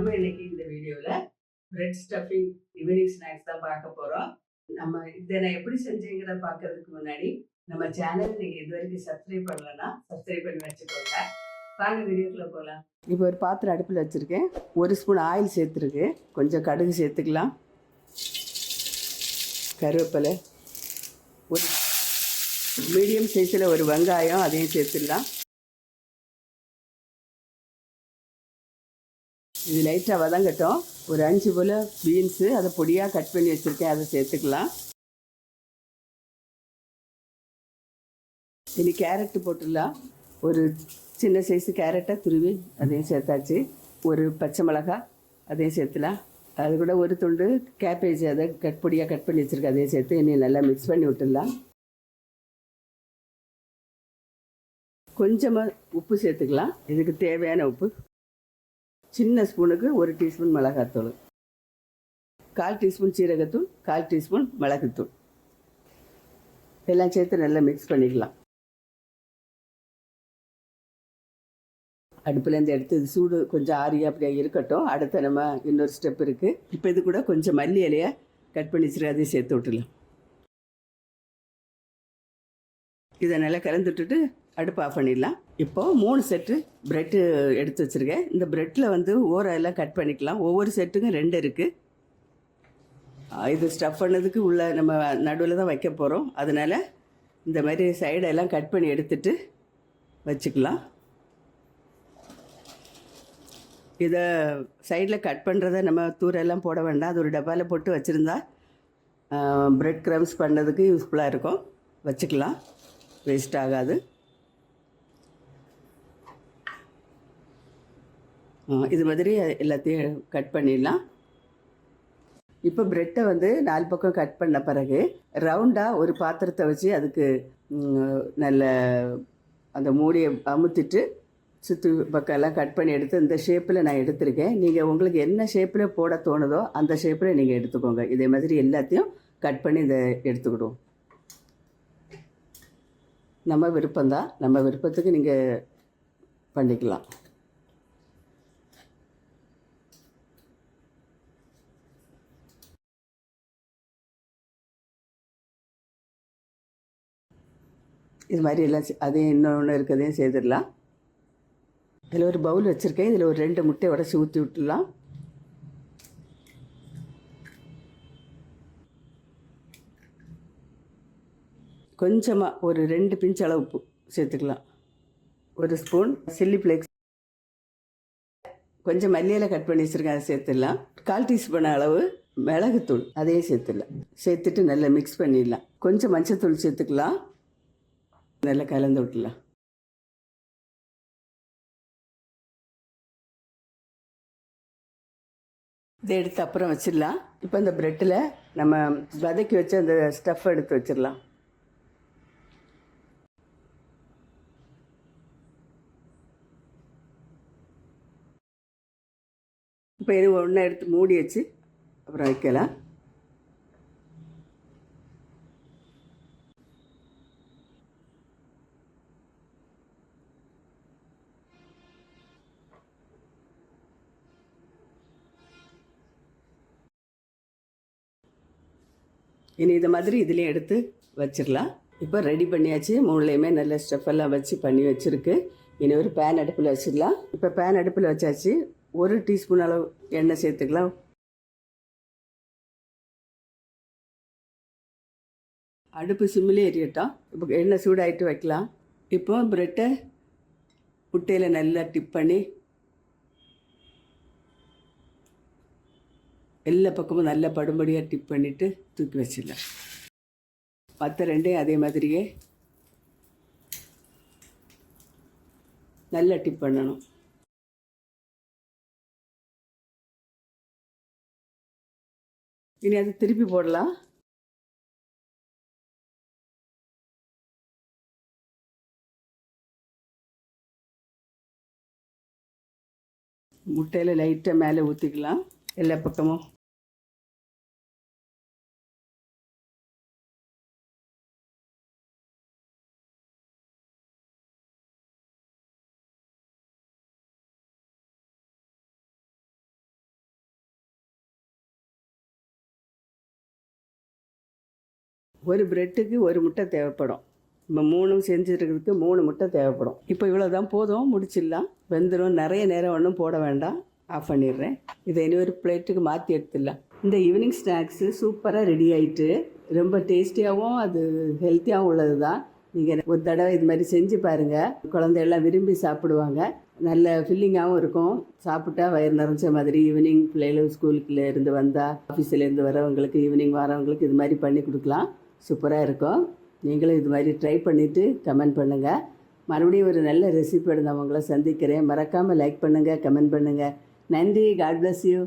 நம்ம இன்னைக்கு இந்த வீடியோவில் பிரெட் ஸ்டஃபிங் ஈவினிங் ஸ்நாக்ஸ் தான் பார்க்க போகிறோம் நம்ம இதை நான் எப்படி செஞ்சேங்கிறத பார்க்கறதுக்கு முன்னாடி நம்ம சேனல் நீங்கள் இது வரைக்கும் சப்ஸ்கிரைப் பண்ணலன்னா சப்ஸ்கிரைப் பண்ணி வச்சுக்கோங்க. வாங்க வீடியோக்குள்ளே போகலாம் இப்போ ஒரு பாத்திரம் அடுப்பில் வச்சுருக்கேன். ஒரு ஸ்பூன் ஆயில் சேர்த்துருக்கு. கொஞ்சம் கடுகு சேர்த்துக்கலாம். கருவேப்பிலை. ஒரு மீடியம் சைஸில் ஒரு வெங்காயம் அதையும் சேர்த்துடலாம். இது லைட்டாக வதங்கட்டும். ஒரு அஞ்சு போல் பீன்ஸு அதை பொடியாக கட் பண்ணி வச்சுருக்கேன். அதை சேர்த்துக்கலாம். இனி கேரட்டு போட்டுடலாம். ஒரு சின்ன சைஸு கேரட்டை துருவி அதையும் சேர்த்தாச்சு. ஒரு பச்சை மிளகா அதையும் சேர்த்துலாம். அது கூட ஒரு துண்டு கேபேஜ் அதை கட் பொடியாக கட் பண்ணி வச்சுருக்கேன். அதையும் சேர்த்து இனி நல்லா மிக்ஸ் பண்ணி விட்டுடலாம். கொஞ்சமாக உப்பு சேர்த்துக்கலாம். இதுக்கு தேவையான உப்பு. சின்ன ஸ்பூனுக்கு ஒரு டீஸ்பூன் மிளகாத்தூள். கால் டீஸ்பூன் சீரகத்தூள் கால் டீஸ்பூன் மிளகுத்தூள். எல்லாம் சேர்த்து நல்லா மிக்ஸ் பண்ணிக்கலாம். அடுப்புலேருந்து எடுத்து இது சூடு கொஞ்சம் ஆறியா அப்படியே இருக்கட்டும். அடுத்த நம்ம இன்னொரு ஸ்டெப் இருக்குது இப்போ இது கூட கொஞ்சம் மல்லி இலையை கட் பண்ணி வச்சுருக்க அதையும் சேர்த்து விட்டுலாம் இதை நல்லா கலந்து விட்டுட்டு அடுப்பு ஆஃப் பண்ணிடலாம். இப்போது மூணு செட்டு ப்ரெட்டு எடுத்து வச்சுருக்கேன். இந்த ப்ரெட்டில் வந்து ஓரெல்லாம் எல்லாம் கட் பண்ணிக்கலாம். ஒவ்வொரு செட்டுக்கும் ரெண்டு இருக்குது இது ஸ்டஃப் பண்ணதுக்கு உள்ள நம்ம நடுவில் தான் வைக்க போகிறோம் அதனால் இந்த மாதிரி சைடெல்லாம் கட் பண்ணி எடுத்துட்டு வச்சுக்கலாம். இதை சைடில் கட் பண்ணுறத நம்ம தூரெல்லாம் போட வேண்டாம். அது ஒரு டப்பாவில் போட்டு வச்சுருந்தா ப்ரெட் க்ரம்ஸ் பண்ணதுக்கு யூஸ்ஃபுல்லாக இருக்கும். வச்சுக்கலாம். வேஸ்ட் ஆகாது. இது மாதிரி எல்லாத்தையும் கட் பண்ணிடலாம். இப்போ ப்ரெட்டை வந்து நாலு பக்கம் கட் பண்ண பிறகு ரவுண்டாக ஒரு பாத்திரத்தை வச்சு அதுக்கு நல்ல அந்த மூடியை அமுத்திட்டு சுற்று பக்கம் எல்லாம் கட் பண்ணி எடுத்து இந்த ஷேப்பில் நான் எடுத்திருக்கேன். நீங்கள் உங்களுக்கு என்ன ஷேப்பில் போட தோணுதோ அந்த ஷேப்பில் நீங்கள் எடுத்துக்கோங்க. இதே மாதிரி எல்லாத்தையும் கட் பண்ணி இதை எடுத்துக்கிடுவோம். நம்ம விருப்பம்தான் நம்ம விருப்பத்துக்கு நீங்கள் பண்ணிக்கலாம். இது மாதிரி எல்லாம் அதையும் இன்னொன்று இருக்கிறதையும் செய்திடலாம். இதில் ஒரு பவுல் வச்சுருக்கேன். இதில் ஒரு ரெண்டு முட்டை உடச்சி ஊற்றி விட்டுடலாம். கொஞ்சமாக ஒரு ரெண்டு பிஞ்ச் அளவு உப்பு சேர்த்துக்கலாம். ஒரு ஸ்பூன் சில்லி ஃப்ளேக்ஸ். கொஞ்சம் மல்லியில் கட் பண்ணி வச்சுருக்கேன் அதை சேர்த்துடலாம். கால் டீஸ்பூன் அளவு மிளகுத்தூள் அதையே சேர்த்துடலாம். சேர்த்துட்டு நல்லா மிக்ஸ் பண்ணிடலாம். கொஞ்சம் மஞ்சத்தூள் சேர்த்துக்கலாம். நல்லா கலந்து விட்டுலாம் இதை எடுத்து அப்புறம் வச்சிடலாம். இப்போ இந்த ப்ரெட்டில் நம்ம வதக்கி வச்சு அந்த ஸ்டஃப் எடுத்து வச்சிடலாம். பயிறு ஒன்றா எடுத்து மூடி வச்சு அப்புறம் வைக்கலாம். இனி இதை மாதிரி இதுலேயும் எடுத்து வச்சிடலாம் இப்போ ரெடி பண்ணியாச்சு. மூணுலேயுமே நல்ல ஸ்டெப்பெல்லாம் வச்சு பண்ணி வச்சுருக்கு. இனி ஒரு பேன் அடுப்பில் வச்சிடலாம் இப்போ பேன் அடுப்பில் வச்சாச்சு. ஒரு டீஸ்பூன் அளவு எண்ணெய் சேர்த்துக்கலாம். அடுப்பு சிம்மிலே எரியட்டும் இப்போ எண்ணெய் சூடாகிட்டு வைக்கலாம். இப்போ ப்ரெட்டை முட்டையில் நல்லா டிப் பண்ணி எல்லா பக்கமும் நல்லா படும்படியாக டிப் பண்ணிவிட்டு தூக்கி வச்சிடலாம். மற்ற ரெண்டையும் அதே மாதிரியே நல்லா டிப் பண்ணணும். இனி அது திருப்பி போடலாம். முட்டையில் லைட்டாக மேலே ஊற்றிக்கலாம் எல்லா பக்கமும். ஒரு பிரெட்டுக்கு ஒரு முட்டை தேவைப்படும். நம்ம மூணும் செஞ்சுருக்கிறதுக்கு மூணு முட்டை தேவைப்படும். இப்போ இவ்வளோ தான் போதும் முடிச்சிடலாம். வெந்துடும் நிறைய நேரம் ஒன்றும் போட வேண்டாம். ஆஃப் பண்ணிடுறேன். இதை இனி ஒரு பிளேட்டுக்கு மாற்றி எடுத்துடலாம். இந்த ஈவினிங் ஸ்நாக்ஸு சூப்பராக ரெடி ஆகிட்டு ரொம்ப டேஸ்டியாகவும் அது ஹெல்த்தியாகவும் உள்ளது தான் நீங்கள் ஒரு தடவை இது மாதிரி செஞ்சு பாருங்கள் குழந்தையெல்லாம் விரும்பி சாப்பிடுவாங்க. நல்ல ஃபில்லிங்காகவும் இருக்கும். சாப்பிட்டா வயிறு நிறைஞ்ச மாதிரி ஈவினிங் பிள்ளைகளும் ஸ்கூலுக்குள்ள இருந்து வந்தால் ஆஃபீஸ்லேருந்து வரவங்களுக்கு ஈவினிங் வரவங்களுக்கு இது மாதிரி பண்ணி கொடுக்கலாம். சூப்பராக இருக்கும். நீங்களும் இது மாதிரி ட்ரை பண்ணிவிட்டு கமெண்ட் பண்ணுங்கள் மறுபடியும் ஒரு நல்ல ரெசிபியோட நான் உங்களை சந்திக்கிறேன். மறக்காமல் லைக் பண்ணுங்கள் கமெண்ட் பண்ணுங்கள் நன்றி. God bless you